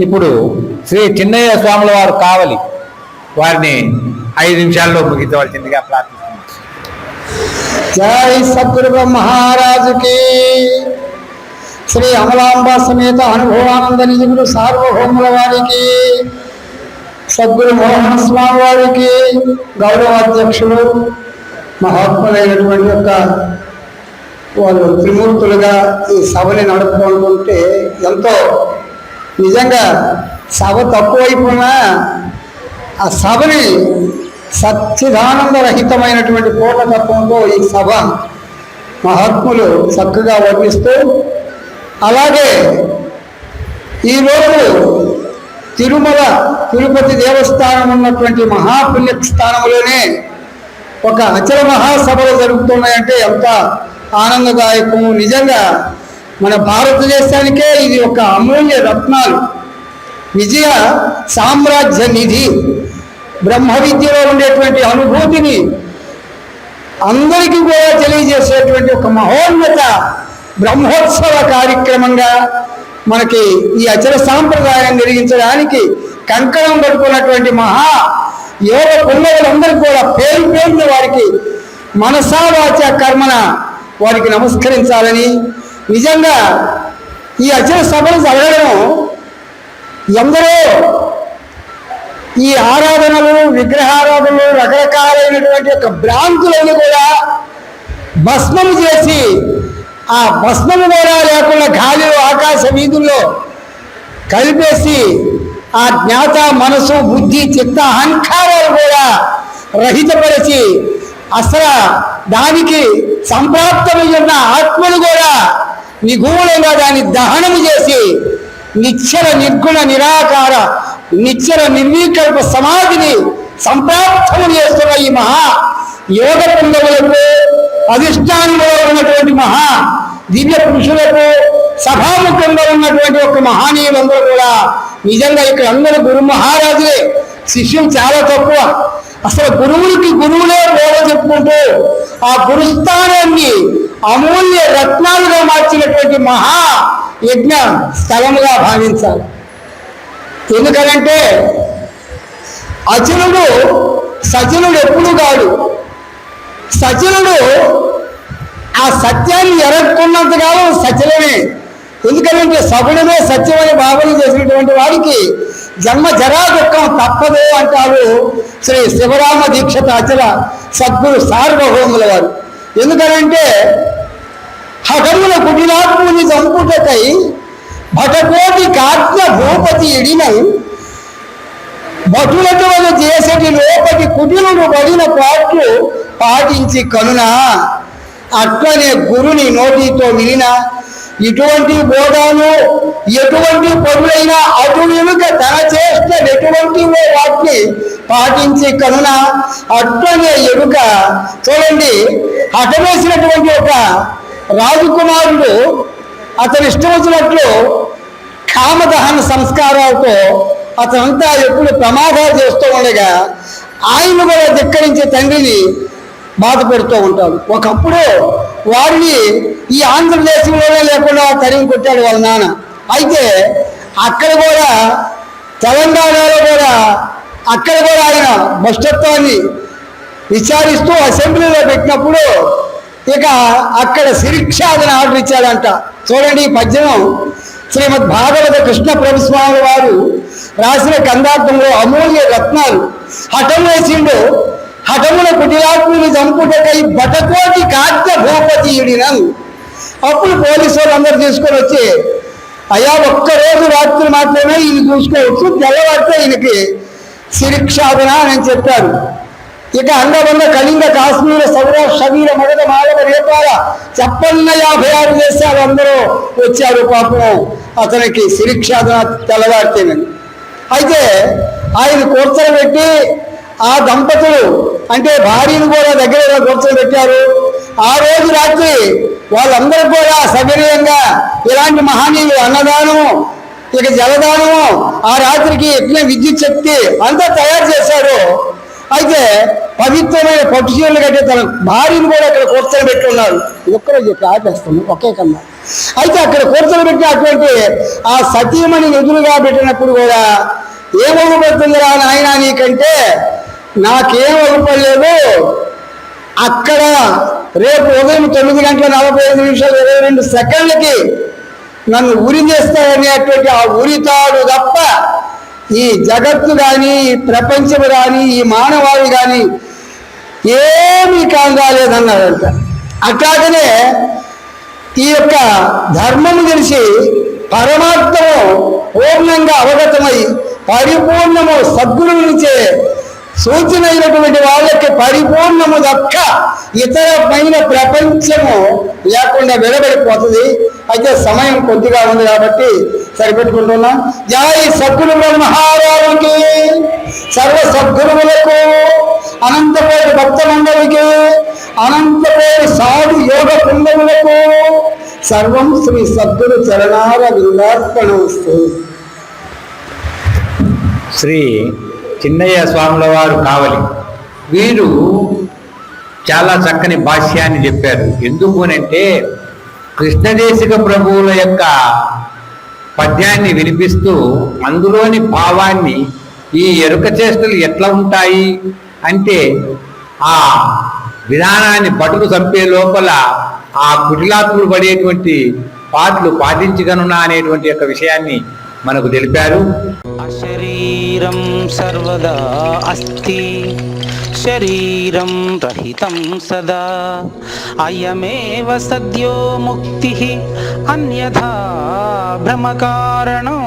ఇప్పుడు శ్రీ చిన్నయ్య స్వాముల వారు కావలి వారిని ఐదు నిమిషాల్లో ముగించవలసిందిగా ప్రార్థిస్తున్నారు జై సద్గురు మహారాజుకి. శ్రీ అమలాంబ సమేత అనుభవానంద నిజములు సార్వభౌముల వారికి. సద్గురు మోహన స్వామి వారికి గౌరవాధ్యక్షులు మహాత్ములైనటువంటి యొక్క వాళ్ళు త్రిమూర్తులుగా ఈ సభని నడుపుకుంటుంటే ఎంతో నిజంగా సభ తక్కువైపోయినా ఆ సభని సచ్చిదానందరహితమైనటువంటి పూర్ణతత్వంతో ఈ సభ మహాత్ములు చక్కగా వర్ణిస్తూ అలాగే ఈరోజు తిరుమల తిరుపతి దేవస్థానం ఉన్నటువంటి మహాపుణ్యస్థానంలోనే ఒక అచల మహాసభలు జరుగుతున్నాయంటే ఎంత ఆనందదాయకము. నిజంగా మన భారతదేశానికే ఇది ఒక అమూల్య రత్నాలు. విజయ సామ్రాజ్య నిధి. బ్రహ్మ విద్యలో ఉండేటువంటి అనుభూతిని అందరికీ కూడా తెలియజేసేటువంటి ఒక మహోన్నత బ్రహ్మోత్సవ కార్యక్రమంగా మనకి ఈ అచల సాంప్రదాయం జరిగించడానికి కంకణం పట్టుకున్నటువంటి మహా యోగ పుణ్యులందరికీ కూడా పేరు పేరున వారికి మనసావాచ కర్మన వారికి నమస్కరించాలని నిజంగా ఈ అచల సభలు జరగడం ఎందరో ఈ ఆరాధనలు విగ్రహారాధనలు రకరకాలైనటువంటి యొక్క భ్రాంతులను కూడా భస్మం చేసి ఆ భస్మము కూడా లేకుండా గాలిలో ఆకాశ వీధుల్లో కలిపేసి ఆ జ్ఞాత మనసు బుద్ధి చిత్త అహంకారాలు కూడా రహితపరిచి అసలు దానికి సంప్రాప్తమై ఉన్న ఆత్మను కూడా నిగూఢంగా దాన్ని దహనము చేసి నిశ్చల నిర్గుణ నిరాకార నిచ్చర నిర్వీకల్ప సమాధిని సంప్రాప్తము చేస్తున్న ఈ మహా యోగ పుంగవులకు అధిష్టానంలో ఉన్నటువంటి మహా దివ్య పురుషులకు సభాముఖంలో ఉన్నటువంటి ఒక మహానీయులందరూ కూడా నిజంగా ఇక్కడ అందరూ గురు మహారాజులే. శిష్యం చాలా తక్కువ. అసలు గురువులకి గురువులే బోధ చెప్పుకుంటూ ఆ గురుస్థానాన్ని అమూల్య రత్నాలుగా మార్చినటువంటి మహా యజ్ఞ స్థలముగా భావించాలి ఎందుకనంటే అచనుడు సజనుడు ఎప్పుడు కాడు. సచలుడు ఆ సత్యాన్ని ఎరక్కున్నంతకాలం సచలమే ఎందుకంటే సగుణమే సత్యమని భావన చేసినటువంటి వాడికి జన్మ జరా దుఃఖం తప్పదు అంటారు శ్రీ శివరామ దీక్షత అచల సద్గురు సార్వభౌముల వారు. ఎందుకనంటే హఠముల కుటిలాత్ముని చంపుటకై భటకోటి కాజ్ఞ భూపతి ఇడినై భటులటువంటి చేసటి లోపటి కుటిలను పడిన పాట్లు పాటించి కనున అట్లనే గురుని నోటితో వినిన ఇటువంటి బోధాలు ఎటువంటి పనులైనా అటు వెనుక తన చేష్ట ఎటువంటి వాటిని పాటించి కనున అట్లనే ఎరుక చూడండి హఠవేసినటువంటి ఒక రాజకుమారుడు అతని ఇష్టం వచ్చినట్లు కామదహన సంస్కారాలతో అతనంతా ఎప్పుడు ప్రమాదాలు చేస్తూ ఉండగా ఆయన కూడా ధిక్కరించే తండ్రిని బాధపెడుతూ ఉంటాడు. ఒకప్పుడు వారిని ఈ ఆంధ్రదేశంలోనే లేకుండా తరిమి కొట్టాడు వాళ్ళ నాన్న. అయితే అక్కడ కూడా తెలంగాణలో కూడా అక్కడ కూడా ఆయన భ్రష్టత్వాన్ని విచారిస్తూ అసెంబ్లీలో పెట్టినప్పుడు ఇక అక్కడ శిరీక్షాదన ఆర్డర్ ఇచ్చాడంట. చూడండి ఈ పద్యమం శ్రీమద్ భాగవత కృష్ణ ప్రభుస్వామి వారు రాసిన కందార్థంలో అమూల్య రత్నాలు హఠం వేసిండు హఠమున కుటిలాత్ముని చంపుటకై బటకోటి కాద్య భూపతీయుడినం అప్పుడు పోలీసు వాళ్ళు అందరు తీసుకొని వచ్చి అయ్యా ఒక్క రోజు రాత్రి మాత్రమే ఈయన చూసుకోవచ్చు తెల్లవారితే ఈయనకి శిరీక్షాదన అని చెప్పారు. ఇక అందమంద కళింగ కాశ్మీర సౌర శరీర మగధ మాలవ రేపాల చెప్పన్న యాభై ఆరు దేశాలు అందరూ వచ్చారు పాపం. అతనికి శిరీక్షాదన తెల్లవారితేనని. అయితే ఆయన కూర్చోబెట్టి ఆ దంపతులు అంటే భార్యను కూడా దగ్గర కూర్చోబెట్టారు. ఆ రోజు రాత్రి వాళ్ళందరూ కూడా సగనీయంగా ఇలాంటి మహనీయులు అన్నదానము ఇక జలదానము ఆ రాత్రికి యజ్ఞ విద్యుత్ శక్తి అంతా తయారు చేశారు. అయితే పవిత్రమైన పట్టు చీరలు తన భార్యను కూడా అక్కడ కూర్చొని పెట్టున్నారు ఒక్కరోజు చెప్పి ఆపేస్తాను ఒకే కన్నా. అయితే అక్కడ కూర్చోబెట్టినటువంటి ఆ సతీమణి ఎదురుగా పెట్టినప్పుడు కూడా ఏం ఒగుపడుతుందిరా నాయన నీకంటే నాకేం ఒగుపడలేదు అక్కడ రేపు ఉదయం తొమ్మిది గంటల నలభై ఐదు నిమిషాలు ఇరవై రెండు సెకండ్లకి నన్ను ఉరి చేస్తారనేటువంటి ఆ ఉరితాడు తప్ప ఈ జగత్తు కానీ ఈ ప్రపంచం కానీ ఈ మానవాళి కానీ ఏమీ కాలేదన్నాడంట అట్లాగనే ఈ యొక్క ధర్మం తెలిసి పరమాత్మము పూర్ణంగా అవగతమై పరిపూర్ణము సద్గురువునిచే సూచన అయినటువంటి వాళ్ళకి పరిపూర్ణము దక్క ఇతరమైన ప్రపంచము లేకుండా విడబడిపోతుంది. అయితే సమయం కొద్దిగా ఉంది కాబట్టి సరిపెట్టుకుంటున్నా. జాయి సద్గురు బ్రహ్మహారావుకి సర్వ సద్గురువులకు అనంతపేరు భక్త మండలికి అనంతపేరు సాధు యోగ బృందములకు సర్వం శ్రీ సద్గురు చరణార విందార్పణ వస్తుంది శ్రీ చిన్నయ్య స్వాముల వారు కావలి. వీరు చాలా చక్కని భాష్యాన్ని చెప్పారు. ఎందుకు అంటే కృష్ణదేశిక ప్రభువుల యొక్క పద్యాన్ని వినిపిస్తూ అందులోని భావాన్ని ఈ ఎరుక చేష్టలు ఎట్లా ఉంటాయి అంటే ఆ విధానాన్ని పటులు చంపే లోపల ఆ కుటిలాత్ములు పడేటువంటి పాటలు పాటించగనున్నా అనేటువంటి యొక్క విషయాన్ని మనకు తెలిపారు. అశరీరం సర్వదా అస్తి శరీరం రహితం సదా అయమేవ సద్యో ముక్తి అన్యథా భ్రమకారణం